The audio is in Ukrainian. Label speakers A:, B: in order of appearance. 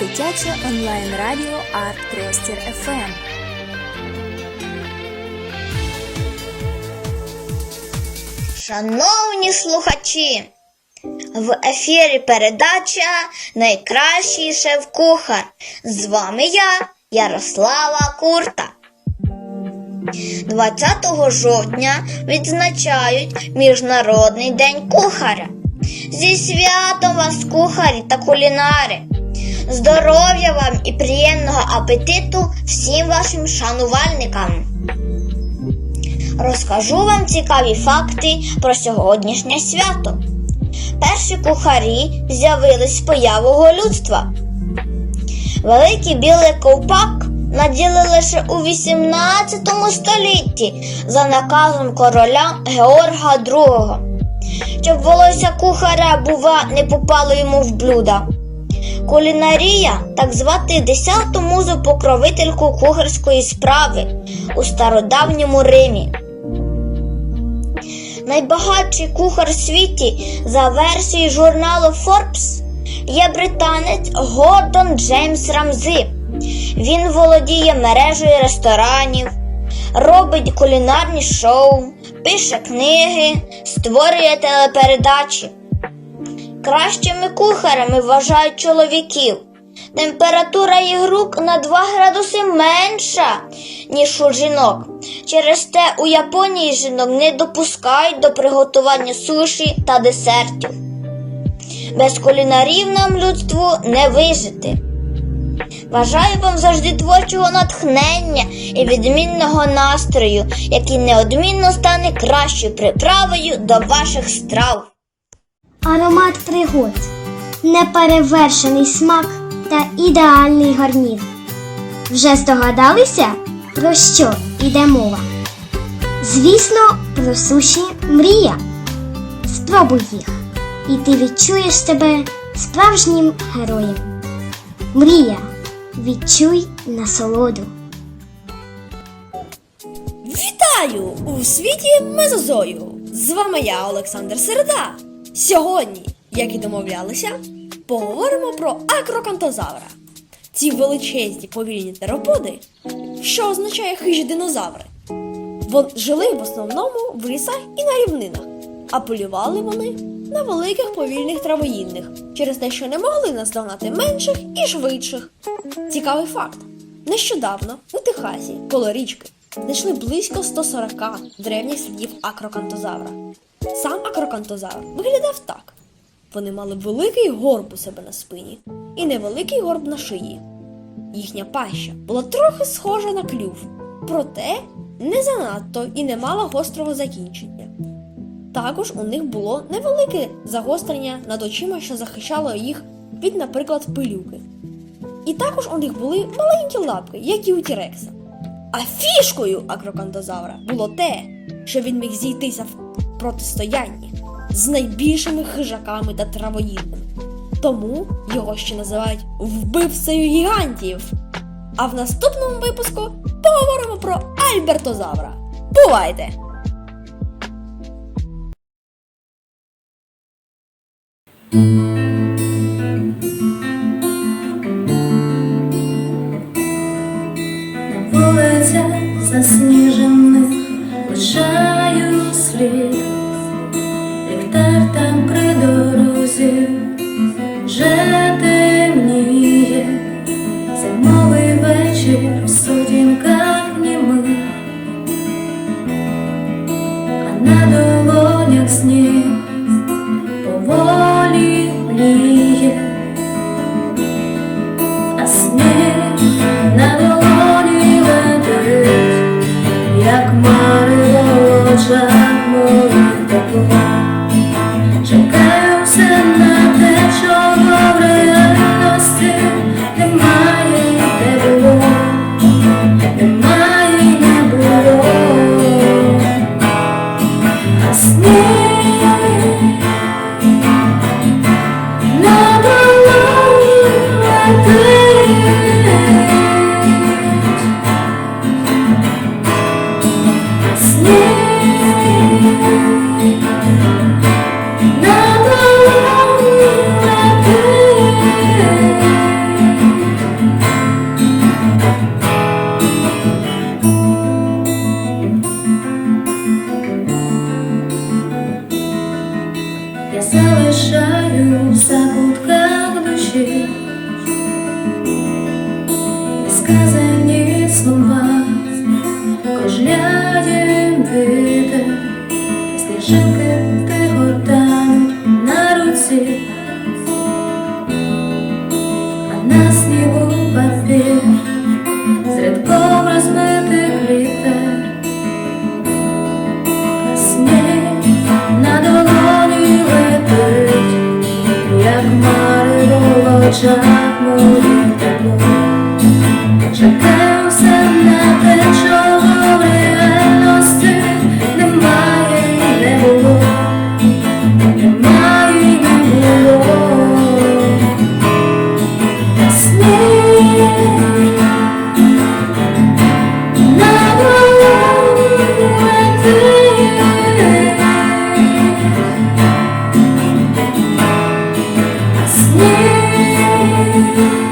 A: Дитяче онлайн радіо Арт Простір Ем. ФМ.
B: Шановні слухачі, в ефірі передача Найкращий шеф-кухар. З вами я, Ярослава Курта. 20 жовтня відзначають Міжнародний день кухаря. Зі святом вас, кухарі та кулінари! Здоров'я вам і приємного апетиту всім вашим шанувальникам! Розкажу вам цікаві факти про сьогоднішнє свято. Перші кухарі з'явились з появого людства. Великий білий ковпак наділи лише у 18 столітті за наказом короля Георга II, щоб волосся кухаря, бува, не попало йому в блюда. Кулінарія, так звати десяту музу покровительку кухарської справи у стародавньому Римі. Найбагатший кухар в світі за версією журналу Forbes є британець Гордон Джеймс Рамзи. Він володіє мережею ресторанів, робить кулінарні шоу, пише книги, створює телепередачі. Кращими кухарями вважають чоловіків. Температура їх рук на 2 градуси менша, ніж у жінок. Через те у Японії жінок не допускають до приготування суші та десертів. Без кулінарів нам людству не вижити. Бажаю вам завжди творчого натхнення і відмінного настрою, який неодмінно стане кращою приправою до ваших страв.
C: Аромат пригод, неперевершений смак та ідеальний гарнір. Вже здогадалися, про що йде мова? Звісно, про суші мрія. Спробуй їх, і ти відчуєш себе справжнім героєм. Мрія, відчуй насолоду.
D: Вітаю у світі Мезозою! З вами я, Олександр Середа. Сьогодні, як і домовлялися, поговоримо про акрокантозавра. Ці величезні повільні тероподи, що означає хижі динозаври. Жили в основному в лісах і на рівнинах, а полювали вони на великих повільних травоїдних через те, що не могли наздогнати менших і швидших. Цікавий факт: нещодавно у Техасі коло річки знайшли близько 140 древніх слідів акрокантозавра. Сам акрокантозавр виглядав так: вони мали великий горб у себе на спині і невеликий горб на шиї. Їхня паща була трохи схожа на клюв, проте не занадто і не мала гострого закінчення. Також у них було невелике загострення над очима, що захищало їх від, наприклад, пилюки. І також у них були маленькі лапки, як і у Тірекса. А фішкою акрокантозавра було те, що він міг зійтися в протистоянні з найбільшими хижаками та травоїдами. Тому його ще називають вбивцею гігантів. А в наступному випуску поговоримо про Альбертозавра. Бувайте!
E: вулицях на долонях сніг залишаю в закутках душі. Сказані слова, кружляє вітер, сніжинки wajahmu di Jangan. thank you